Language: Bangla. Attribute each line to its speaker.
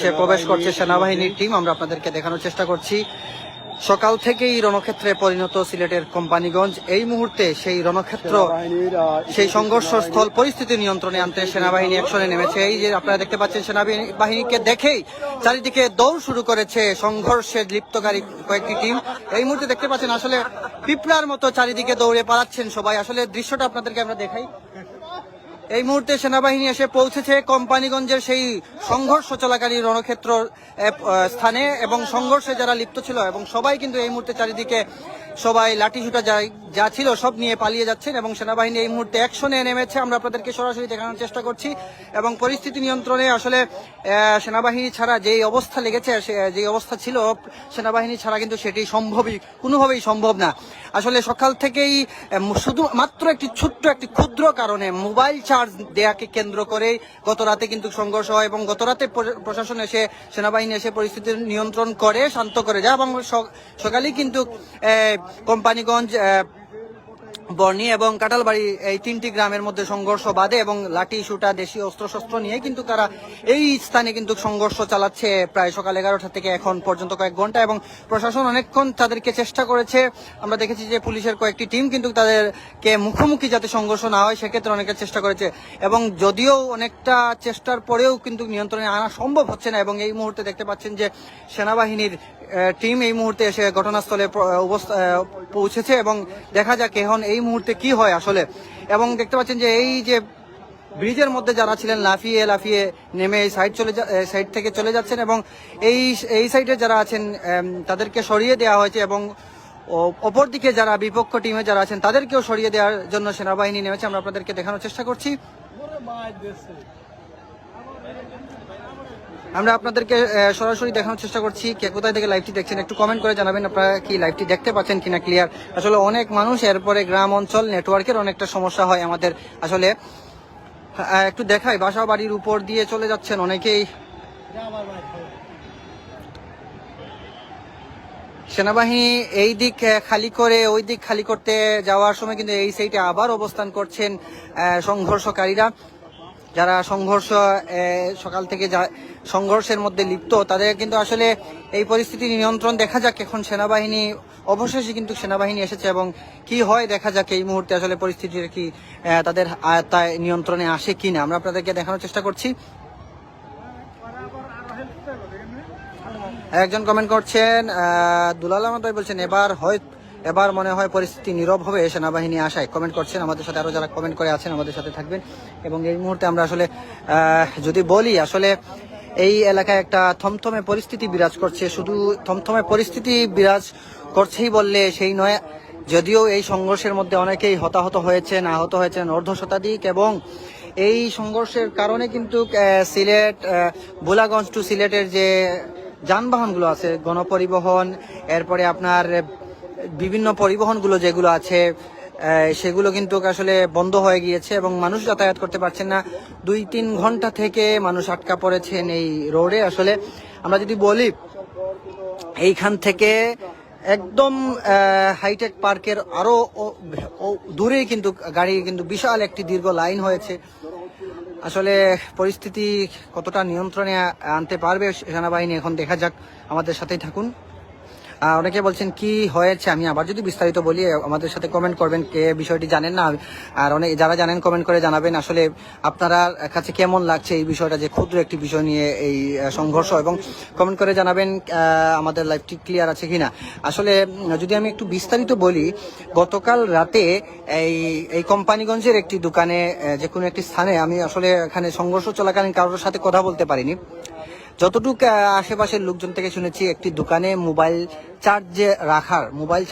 Speaker 1: সে প্রবেশ করছে সেনাবাহিনীর টিম আমরা আপনাদেরকে দেখানোর চেষ্টা করছি। সকাল থেকেই রণক্ষেত্রে পরিণত সিলেটের কোম্পানিগঞ্জ। এই মুহূর্তে সেই রণক্ষেত্র সেই সংঘর্ষ স্থল পরিস্থিতি নিয়ন্ত্রণে আনতে সেনাবাহিনী অ্যাকশনে নেমেছে। এই যে আপনারা দেখতে পাচ্ছেন সেনাবাহিনী বাহিনীকে দেখেই চারিদিকে দৌড় শুরু করেছে সংঘর্ষে লিপ্তকারী কয়েকটি টিম এই মুহূর্তে দেখতে পাচ্ছেন আসলে পিঁপড়ার মতো চারিদিকে দৌড়ে পালাচ্ছেন সবাই। আসলে দৃশ্যটা আপনাদেরকে আমরা দেখাই। এই মুহূর্তে সেনাবাহিনী এসে পৌঁছেছে। কোম্পানিগঞ্জের সেই সংঘর্ষ চলাকালীন রণক্ষেত্র স্থানে এবং সংঘর্ষে যারা লিপ্ত ছিল এবং সবাই কিন্তু এই মুহূর্তে চারিদিকে সবাই লাঠি শুটা যা ছিল সব নিয়ে পালিয়ে যাচ্ছেন এবং সেনাবাহিনী এই মুহূর্তে অ্যাকশনে নেমেছে। আমরা আপনাদেরকে সরাসরি দেখানোর চেষ্টা করছি এবং পরিস্থিতি নিয়ন্ত্রণে আসলে সেনাবাহিনী ছাড়া যেই অবস্থা লেগেছে যেই অবস্থা ছিল, সেনাবাহিনী ছাড়া কিন্তু সেটি সম্ভবই, কোনোভাবেই সম্ভব না। আসলে সকাল থেকেই শুধু, মাত্র একটি ছোট্ট একটি ক্ষুদ্র কারণে মোবাইল চার্জ দেয়াকে কেন্দ্র করে গত রাতে কিন্তু সংঘর্ষ হয় এবং গত রাতে প্র- প্রশাসন এসে, সেনাবাহিনী এসে পরিস্থিতি নিয়ন্ত্রণ করে, শান্ত করে যায় এবং সকালেই কিন্তু কোম্পানিগঞ্জ বর্ণি এবং কাটালবাড়ি এই তিনটি গ্রামের মধ্যে সংঘর্ষ বাদে এবং লাঠি, সুটা দেশীয় অস্ত্রশস্ত্র নিয়ে কিন্তু তারা এই স্থানে কিন্তু সংঘর্ষ চালাচ্ছে প্রায় সকাল এগারোটা থেকে এখন পর্যন্ত কয়েক ঘণ্টা এবং প্রশাসন অনেকক্ষণ তাদেরকে চেষ্টা করেছে। আমরা দেখেছি যে পুলিশের কয়েকটি টিম কিন্তু তাদেরকে মুখোমুখি যাতে সংঘর্ষ না হয়, সেক্ষেত্রে অনেকে চেষ্টা করেছে এবং যদিও অনেকটা চেষ্টার পরেও কিন্তু নিয়ন্ত্রণে আনা সম্ভব হচ্ছে না এবং এই মুহূর্তে দেখতে পাচ্ছেন যে সেনাবাহিনীর টিম এই মুহূর্তে এসে ঘটনাস্থলে পৌঁছেছে এবং দেখা যাক এখন এই মুহূর্তে কি হয় আসলে। এবং দেখতে পাচ্ছেন যে এই যে ব্রিজের মধ্যে যারা ছিলেন, লাফিয়ে লাফিয়ে নেমে এই সাইড চলে সাইড থেকে চলে যাচ্ছেন এবং এই এই সাইডে যারা আছেন তাদেরকে সরিয়ে দেওয়া হয়েছে এবং অপরদিকে যারা বিপক্ষ টিমে যারা আছেন, তাদেরকেও সরিয়ে দেওয়ার জন্য সেনাবাহিনী নেমেছে। আমরা আপনাদেরকে দেখানোর চেষ্টা করছি। আমরা আপনাদেরকে সরাসরি দেখানোর চেষ্টা করছি কে কোথায় থেকে লাইভটি দেখছেন। একটু কমেন্ট করে জানাবেন আপনারা কি লাইভটি দেখতে পাচ্ছেন কিনা ক্লিয়ার আসলে অনেক মানুষ এরপরে গ্রাম অঞ্চল নেটওয়ার্কের অনেকটা সমস্যা হয় আমাদের। আসলে একটু দেখাই, বাসা বাড়ির উপর দিয়ে চলে যাচ্ছেন অনেকেই। সেনাবাহিনী এই দিক খালি করে ওই দিক খালি করতে যাওয়ার সময় কিন্তু এই সাইডে আবার অবস্থান করছেন সংঘর্ষকারীরা। যারা সংঘর্ষ সকাল থেকে যা, সংঘর্ষের মধ্যে লিপ্ত, তাদের কিন্তু আসলে এই পরিস্থিতি নিয়ন্ত্রণ দেখা যাক এখন সেনাবাহিনী, অবশেষে কিন্তু সেনাবাহিনী এসেছে এবং কি হয় দেখা যাক এই মুহূর্তে আসলে পরিস্থিতির কি তাদের আয়ত্তায় নিয়ন্ত্রণে আসে কি না আমরা আপনাদেরকে দেখানোর চেষ্টা করছি। একজন কমেন্ট করছেন দুলাল আহমদ ভাই বলছেন, এবার হয় এবার মনে হয় পরিস্থিতি নীরব হবে সেনাবাহিনী আশায়। কমেন্ট করছেন, আমাদের সাথে আরও যারা কমেন্ট করে আছেন আমাদের সাথে থাকবেন। এবং এই মুহূর্তে আমরা আসলে যদি বলি, আসলে এই এলাকায় একটা থমথমে পরিস্থিতি বিরাজ করছে। শুধু থমথমে পরিস্থিতি বিরাজ করছেই বললে সেই নয়, যদিও এই সংঘর্ষের মধ্যে অনেকেই হতাহত হয়েছেন, আহত হয়েছেন অর্ধ শতাধিক এবং এই সংঘর্ষের কারণে কিন্তু সিলেট বোলাগঞ্জ টু সিলেটের যে যানবাহনগুলো আছে, গণপরিবহন, এরপরে আপনার বিভিন্ন পরিবহনগুলো যেগুলো আছে সেগুলো কিন্তু আসলে বন্ধ হয়ে গিয়েছে এবং মানুষ যাতায়াত করতে পারছেন না। দুই তিন ঘণ্টা থেকে মানুষ আটকা পড়েছেন এই রোডে। আসলে আমরা যদি বলি, এইখান থেকে একদম হাইটেক পার্কের আরও ও- ও- দূরেই কিন্তু গাড়ি কিন্তু বিশাল একটি দীর্ঘ লাইন হয়েছে। আসলে পরিস্থিতি কতটা নিয়ন্ত্রণে আনতে পারবে সেনাবাহিনী এখন দেখা যাক। আমাদের সাথেই থাকুন। অনেকে বলছেন, কি হয়েছে? আমি আবার যদি বিস্তারিত বলি আমাদের সাথে কমেন্ট করবেন কে, বিষয়টি জানেন না। আর অনেক, যারা জানেন কমেন্ট করে জানাবেন। আসলে আপনারা কাছে কেমন লাগছে এই বিষয়টা, যে ক্ষুদ্র একটি বিষয় নিয়ে এই সংঘর্ষ? এবং কমেন্ট করে জানাবেন আমাদের লাইফটি ক্লিয়ার আছে কিনা? আসলে যদি আমি একটু বিস্তারিত বলি, গতকাল রাতে এই এই কোম্পানিগঞ্জের একটি দোকানে যে কোনো একটি স্থানে আমি আসলে এখানে সংঘর্ষ চলাকালীন কারোর সাথে কথা বলতে পারিনি। যতটুকু আশেপাশের লোকজন থেকে শুনেছি একটি দোকানে মোবাইল চার্জে রাখার মোবাইল